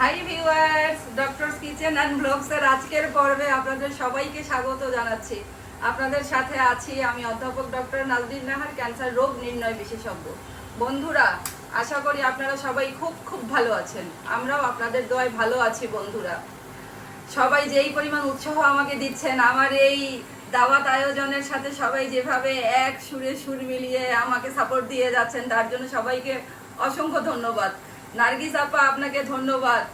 Hi viewers doctors kitchen and ব্লগসের আজকের পর্বে আপনাদের সবাইকে স্বাগত জানাচ্ছি। আপনাদের সাথে আছি আমি অধ্যাপক ডক্টর নাজদিন নাহার, ক্যান্সার রোগ নির্ণয় বিশেষজ্ঞ। বন্ধুরা, আশা করি আপনারা সবাই খুব খুব ভালো আছেন। আমরাও আপনাদের দোয়ায় ভালো আছি, বন্ধুরা। সবাই যেই পরিমাণ উৎসাহ আমাকে দিচ্ছেন, আমার এই দাওয়াত আয়োজনের সাথে সবাই যেভাবে এক সুরে সুর মিলিয়ে আমাকে সাপোর্ট দিয়ে যাচ্ছেন, তার জন্য সবাইকে অসংখ্য ধন্যবাদ। নার্গিস আপা আপনাকে ধন্যবাদ।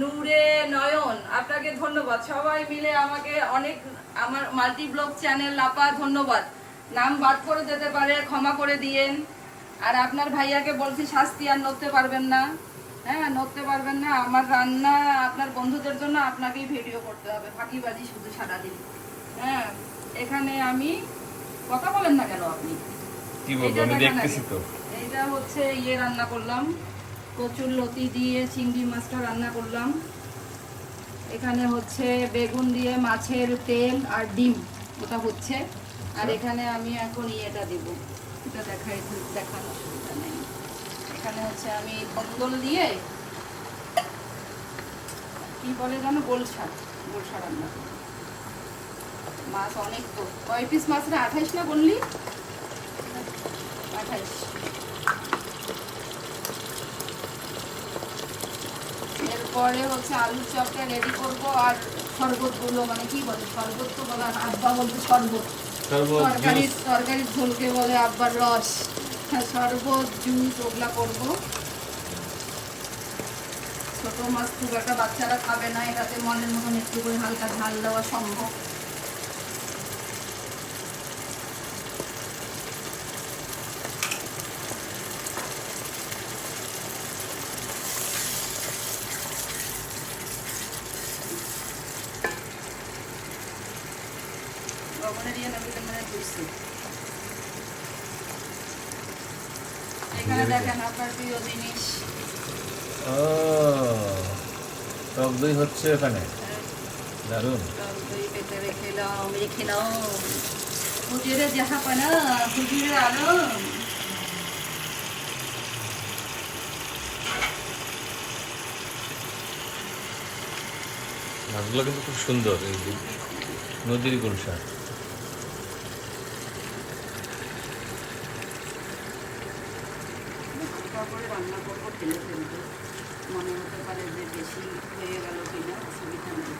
নূরে নয়ন আপনাকে ধন্যবাদ। সবাই মিলে আমাকে অনেক আমার মাল্টি ব্লগ চ্যানেল আপা ধন্যবাদ। নাম বাদ করে যেতে পারে ক্ষমা করে দিয়েন। আর আপনার ভাইয়াকে বলছি শাস্তি আর নড়তে পারবেন না। হ্যাঁ নড়তে পারবেন না। আমার রান্না আপনার বন্ধুদের জন্য আপনাকেই ভিডিও করতে হবে। ফাঁকিবাজি শুধু সারাদিন। হ্যাঁ এখানে আমি কথা বলেন না কেন আপনি? কি বলব? আমি দেখতেছি তো। এইটা হচ্ছে ইয়ে রান্না করলাম। কচুর লতি দিয়ে চিংড়ি মাছটা রান্না করলাম। এখানে হচ্ছে বেগুন দিয়ে মাছের তেল আর ডিম ওটা হচ্ছে। আর এখানে আমি এখন ইয়েটা দিব। এটা দেখাই দেখানোর সুবিধা নেই। এখানে হচ্ছে আমি কন্দল দিয়ে কি বলে জানো গোলসা গোলসা রান্না। মাছ অনেক তো। কয় পিস মাছ রে? আঠাইশ না বললি? আঠাইশ। এরপরে হচ্ছে আলুর চপটা রেডি করব আর শরবতগুলো মানে কি বলে শরবত তো বলে আব্বা বলতে শরবত। তরকারি সরকারি ঝোলকে বলে আব্বার রস। হ্যাঁ শরবত জুস ওগুলা করব। ছোট মাছ খুব একটা বাচ্চারা খাবে না এটাতে মনের মতন একটু করে হালকা ঝাল দেওয়া সম্ভব। মানে বুঝছি। এখানে দেখেন আপনার প্রিয় জিনিস। ও টক দই হচ্ছে এখানে? দারুণ টক দই পেতে রেখেলাম রেখেলাম হুজুরে যাহা পানা হুজুরে আলম মাছগুলো কিন্তু খুব সুন্দর এই নদীর গুলশা তারপরে রান্না করব মনে হতে পারে যে বেশি হয়ে গেল কিনা অসুবিধা নেই।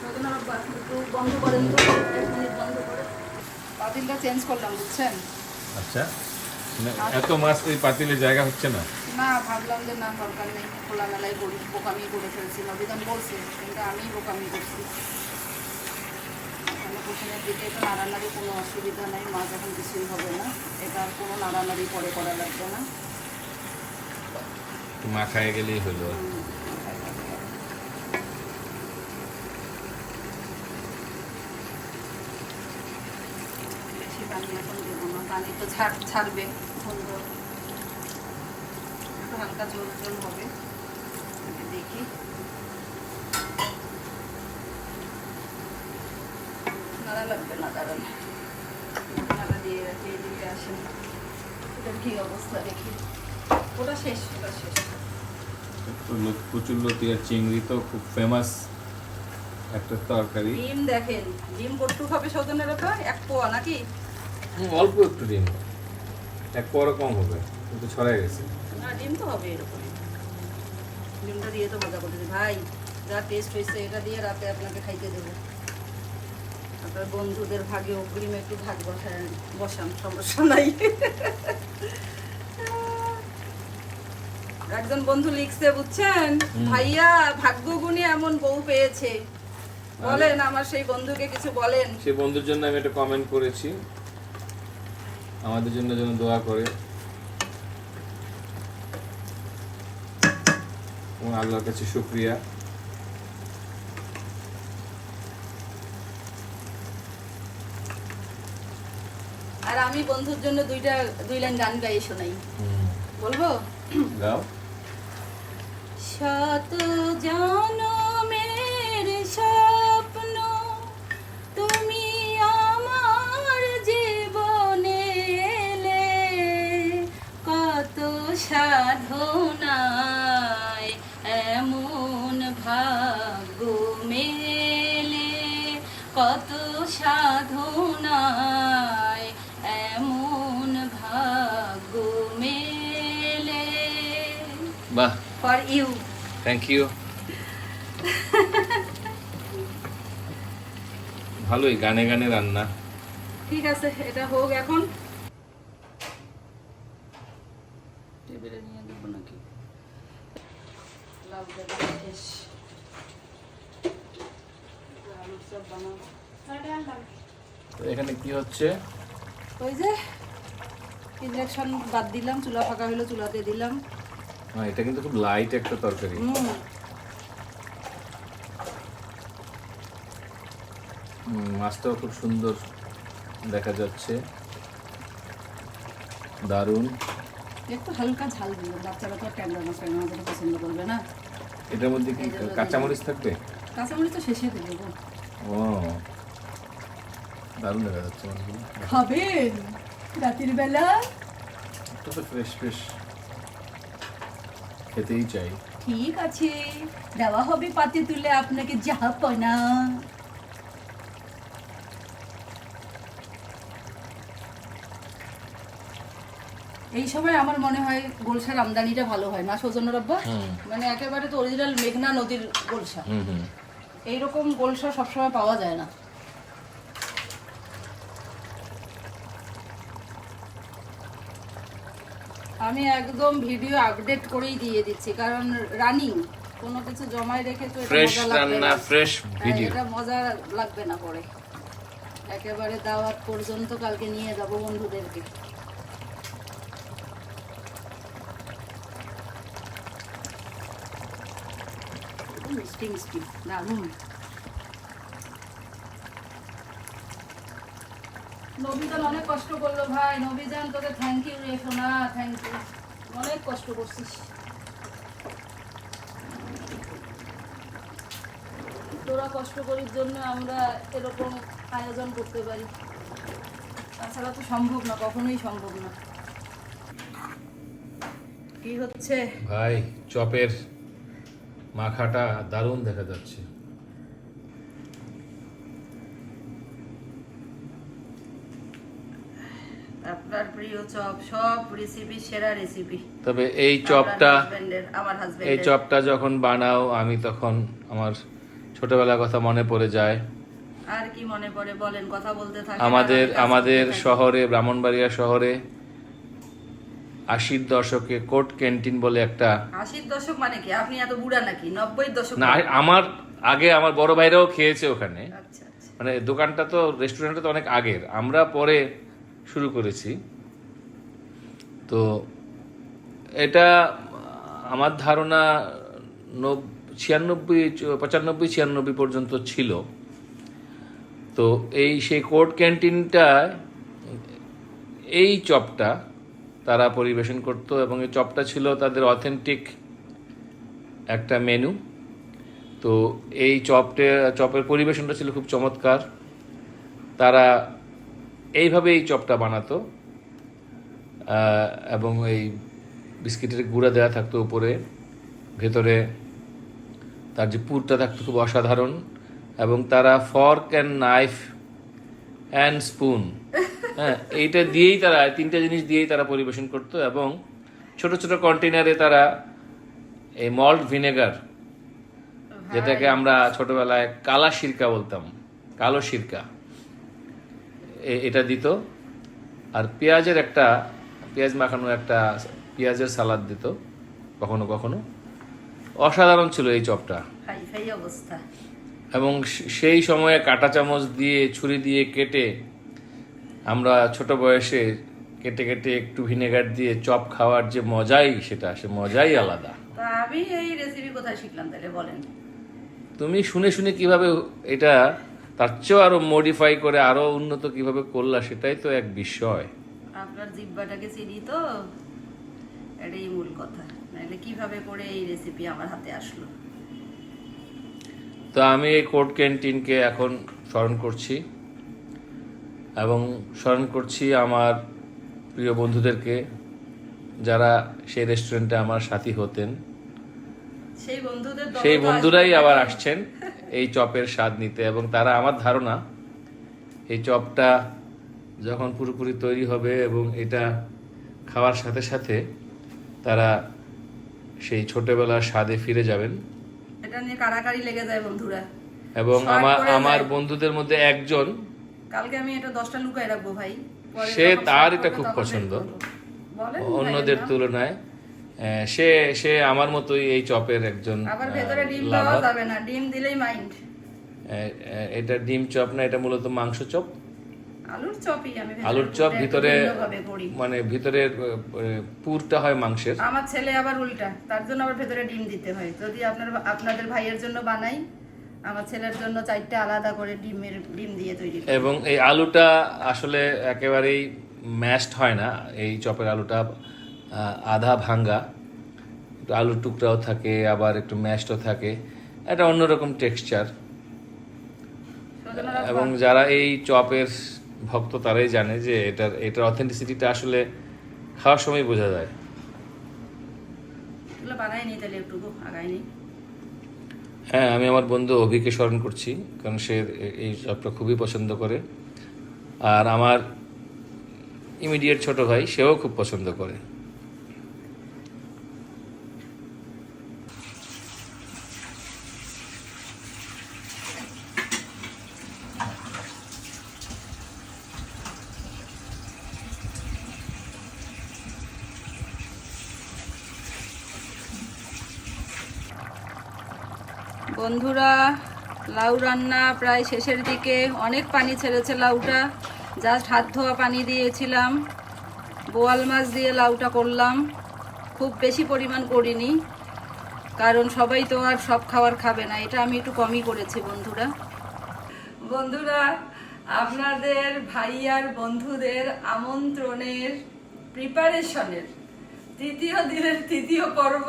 সজনা বাবা, একটু বন্ধ করেন তো এক মিনিট বন্ধ করে। পাতিলটা চেঞ্জ করলাম বুঝছেন? আচ্ছা। এত মাছ ওই পাতিলে জায়গা হচ্ছে না? না ভাবলাম যে না দরকার নেই খোলামেলায় করি বোকামি করে ফেলছি নবীদান বলছে কিন্তু আমি বোকামি করছি। এখানে দিকে তো নাড়ানাড়ি কোনো অসুবিধা নেই মাছ এখন কিছুই হবে না। এটা আর কোনো নাড়ানাড়ি পরে করা লাগবে না। মাখায় গেলেই হলো। পানি এখন দেবো না পানি তো ছাড় ছাড়বে সুন্দর একটু হালকা জল জল হবে। দেখি। নাড়া লাগবে না দাঁড়ান নাড়া দিয়ে রাখি এদিকে আসেন এটার কি অবস্থা দেখি। ওটা শেষ ওটা শেষ। আর চিংড়ি তো খুব ফেমাস একটা তরকারি। ডিম দেখেন ডিম কটুক হবে সৌদনের ওটা এক পোয়া নাকি? অল্প একটু ডিম। এক পর কম হবে কিন্তু ছড়াই গেছে। না ডিম তো হবে এরকমই। ডিমটা দিয়ে তো মজা করতেছি। ভাই যা টেস্ট হয়েছে এটা দিয়ে রাতে আপনাকে খাইতে দেবো। আপনার বন্ধুদের ভাগে অগ্রিম একটু ভাগ বসান বসান সমস্যা নাই। একজন বন্ধু লিখছে বুঝছেন? ভাইয়া ভাগ্য গুণে এমন বউ পেয়েছে। বলেন আমার সেই বন্ধুকে কিছু বলেন। সেই বন্ধুর জন্য আমি একটা কমেন্ট করেছি। আমাদের জন্য যেন দোয়া করে। আল্লাহর কাছে শুক্রিয়া। আর আমি বন্ধুর জন্য দুইটা দুই লাইন গান গাই শোনাই। বলব? গাও শত জন স্বপ্ন তুমি আমার সাধ ইউ থ্যাংক ইউ ভালোই গানে গানে রান্না। ঠিক আছে এটা হোক এখন। টেবিলে নিয়ে দেবো নাকি? লাউ ডাটা শেষ আলুর চপ বানাবো। তো এখানে কি হচ্ছে? ওই যে ইঞ্জেকশন বাদ দিলাম চুলা ফাঁকা হলো চুলাতে দিলাম। হ্যাঁ এটা কিন্তু খুব লাইট একটা তরকারি। মাছটাও খুব সুন্দর দেখা যাচ্ছে। দারুণ। একটু হালকা ঝাল বাচ্চারা তো ট্যাংরা মাছ ট্যাংরা মাছটা পছন্দ করবে না। এটার মধ্যে কি কাঁচামরিচ থাকবে? কাঁচামরিচ তো শেষে দেবো। ও দারুণ দেখা যাচ্ছে খাবেন। রাতের বেলা। তো ফ্রেশ ফ্রেশ খেতেই চাই। ঠিক আছে দেওয়া হবে পাতে তুলে আপনাকে জাহাপনা এই সময় আমার মনে হয় গোলসার আমদানিটা ভালো হয় না সৌজন্য রব্বা? মানে একেবারে তো অরিজিনাল মেঘনা নদীর গোলসা। এইরকম গোলসা সবসময় পাওয়া যায় না। আমি একদম ভিডিও আপডেট করেই দিয়ে দিচ্ছি কারণ রানিং কোনো কিছু জমায় রেখে তো ফ্রেশ মজা লাগবে রান্না না। ফ্রেশ হ্যাঁ, ভিডিও এটা মজা লাগবে না পরে। একেবারে দাওয়াত পর্যন্ত কালকে নিয়ে যাব বন্ধুদেরকে। মিষ্টি মিষ্টি দারুণ। নবীজান অনেক কষ্ট করল ভাই। নবীজান তোকে থ্যাংক ইউ রে সোনা থ্যাংক ইউ অনেক কষ্ট করছিস। তোরা কষ্ট করির জন্য আমরা এরকম আয়োজন করতে পারি। তাছাড়া তো সম্ভব না, কখনোই সম্ভব না। কি হচ্ছে? ভাই, চপের মাখাটা দারুণ দেখা যাচ্ছে। আপনার প্রিয় চপ সব রেসিপি সেরা রেসিপি তবে এই চপটা আমার এই চপটা যখন বানাও আমি তখন আমার ছোটবেলার কথা মনে পড়ে যায়। আর কি মনে পড়ে? বলেন কথা বলতে থাকেন আমাদের আমাদের শহরে ব্রাহ্মণবাড়িয়া শহরে আশির দশকে কোর্ট ক্যান্টিন বলে একটা আশির দশক মানে কি? আপনি এত বুড়া নাকি? নব্বই দশক না আমার আগে আমার বড় ভাইরাও খেয়েছে ওখানে। আচ্ছা আচ্ছা। মানে দোকানটা তো রেস্টুরেন্টটা তো অনেক আগের। আমরা পরে শুরু করেছি। তো এটা আমার ধারণা নব- ছিয়ানব্বই, পঁচানব্বই, ছিয়ানব্বই পর্যন্ত ছিল। তো এই সেই কোর্ট ক্যান্টিনটা এই চপটা তারা পরিবেশন করত এবং এই চপটা ছিল তাদের অথেন্টিক একটা মেনু। তো এই চপটে, চপের পরিবেশনটা ছিল খুব চমৎকার। তারা এইভাবে এই চপটা বানাতো। এবং এই বিস্কিটের গুঁড়া দেওয়া থাকতো উপরে। ভেতরে তার যে পুরটা থাকতো খুব অসাধারণ। এবং তারা fork and knife and spoon হ্যাঁ এইটা দিয়েই তারা তিনটা জিনিস দিয়েই তারা পরিবেশন করতো। এবং ছোট ছোট কন্টেনারে তারা এই মল্ট ভিনেগার যেটাকে আমরা ছোটবেলায় কালা সিরকা বলতাম কালো সিরকা। এটা দিত। আর পেঁয়াজের একটা পেঁয়াজ মাখানো একটা পেঁয়াজের সালাদ দিত কখনো কখনো। অসাধারণ ছিল এই চপটা। অবস্থা। এবং সেই সময়ে কাঁটা চামচ দিয়ে ছুরি দিয়ে কেটে আমরা ছোট বয়সে কেটে কেটে একটু ভিনেগার দিয়ে চপ খাওয়ার যে মজাই সেটা সে মজাই আলাদা। আমি এই রেসিপি কোথায় শিখলাম তাহলে বলেন। তুমি শুনে শুনে কীভাবে এটা তার চেয়েও আরও মডিফাই করে আরও উন্নত কীভাবে করলা সেটাই তো এক বিষয়। আপনার জিব্বাটাকে চিনি তো এটাই মূল কথা। নাহলে কীভাবে করে এই রেসিপি আমার হাতে আসলো? তো আমি এই কোর্ট ক্যান্টিনকে এখন স্মরণ করছি এবং স্মরণ করছি আমার প্রিয় বন্ধুদেরকে যারা সেই রেস্টুরেন্টে আমার সাথী হতেন। সেই বন্ধুদের সেই বন্ধুরাই আবার আসছেন। এই চপের স্বাদ নিতে। এবং তারা আমার ধারণা এই চপটা যখন পুরোপুরি তৈরি হবে এবং এটা খাওয়ার সাথে সাথে তারা সেই ছোটবেলার স্বাদে ফিরে যাবেন। এটা নিয়ে কারাকারি লেগে যায় বন্ধুরা। এবং আমার আমার বন্ধুদের মধ্যে একজন কালকে আমি এটা দশটা লুকাই রাখব ভাই। সে তার এটা খুব পছন্দ। অন্যদের তুলনায় সে সে আমার মতোই এই চপের একজন আবার ভেতরে ডিম দেওয়া। যাবে না ডিম দিলেই মাইন্ড এটা ডিম চপ না এটা মূলত মাংস চপ? আলুর চপই আমি আলুর চপ ভিতরে মানে ভিতরের আহ, পুরটা হয় মাংসের। আমার ছেলে আবার উল্টা তার জন্য আবার ভেতরে ডিম দিতে হয়। যদি আপনার আপনাদের ভাইয়ের জন্য বানাই আমার ছেলের জন্য চারটে আলাদা করে ডিমের ডিম দিয়ে তৈরি এবং এই আলুটা আসলে একেবারেই ম্যাশড হয় না এই চপের আলুটা। আধা ভাঙ্গা একটু আলুর টুকরাও থাকে আবার একটু ম্যাশডও থাকে। এটা অন্যরকম টেক্সচার এবং যারা এই চপের ভক্ত তারাই জানে যে এটার এটার অথেন্টিসিটিটা আসলে খাওয়ার সময় বোঝা যায়। একটু হ্যাঁ আমি আমার বন্ধু অভিকে স্মরণ করছি কারণ সে এই চপটা খুবই পছন্দ করে। আর আমার ইমিডিয়েট ছোট ভাই সেও খুব পছন্দ করে। বন্ধুরা, লাউ রান্না প্রায় শেষের দিকে। অনেক পানি ছেড়েছে লাউটা। জাস্ট হাত ধোয়া পানি দিয়েছিলাম। বোয়াল মাছ দিয়ে লাউটা করলাম। খুব বেশি পরিমাণ করিনি, কারণ সবাই তো আর সব খাবার খাবে না। এটা আমি একটু কমই করেছি, বন্ধুরা। বন্ধুরা, আপনাদের ভাইয়ার বন্ধুদের আমন্ত্রণের প্রিপারেশনের তৃতীয় দিনের তৃতীয় পর্ব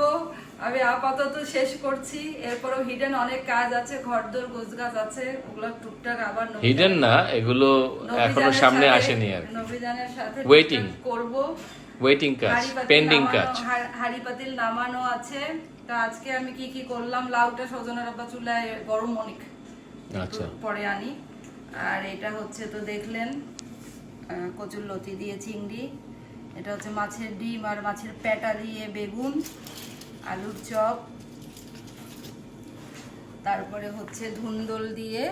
আমি আপাতত শেষ করছি। এরপরও হিডেন অনেক কাজ আছে ঘরদোর গোছগাছ আছে ওগুলো টুকটাক আবার হিডেন না এগুলো এখনও সামনে আসেনি আর নবীজানের সাথে. টুকটাক করব। ওয়েটিং কাজ পেন্ডিং কাজ। হাঁড়ি পাতিল নামানো আছে। তা আজকে আমি কি কি করলাম? লাউটা সজনের আব্বা চুলায় গরম অনেক। আচ্ছা। পরে আনি। আর এটা হচ্ছে তো দেখলেন কচুর লতি দিয়ে চিংড়ি। এটা হচ্ছে মাছের ডিম আর মাছের পেটা দিয়ে বেগুন। আলুর চপ তারপরে হচ্ছে ধুন্দল দিয়ে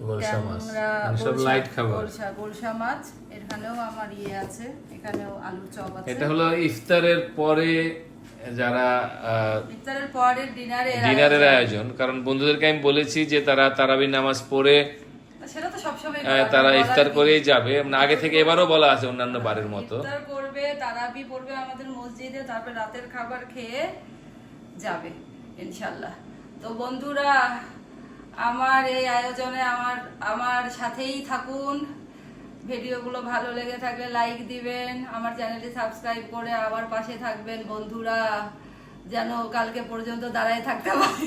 গোলসা মাছ। ট্যাংরা, মানে এখানেও আমার ইয়ে আছে এখানেও আলুর চপ আছে। এটা হলো ইফতারের পরে যারা ইফতারের পরের ডিনারে ডিনারের আয়োজন। কারণ বন্ধুদেরকে আমি বলেছি যে তারা তারাবি নামাজ পড়ে সেটা তো সবসময় আহ, করা হয়, তারা ইফতার করেই যাবে। মানে আগে থেকে এবারও বলা আছে অন্যান্য বারের মতো। ইফতার করবে তারাবি পড়বে আমাদের মসজিদে তারপর রাতের খাবার খেয়ে যাবে ইনশাল্লাহ তো বন্ধুরা আমার এই আয়োজনে আমার আমার সাথেই থাকুন। ভিডিওগুলো ভালো লেগে থাকলে লাইক দিবেন আমার চ্যানেলটি সাবস্ক্রাইব করে আবার পাশে থাকবেন বন্ধুরা যেন কালকে পর্যন্ত দাঁড়ায় থাকতে পারি।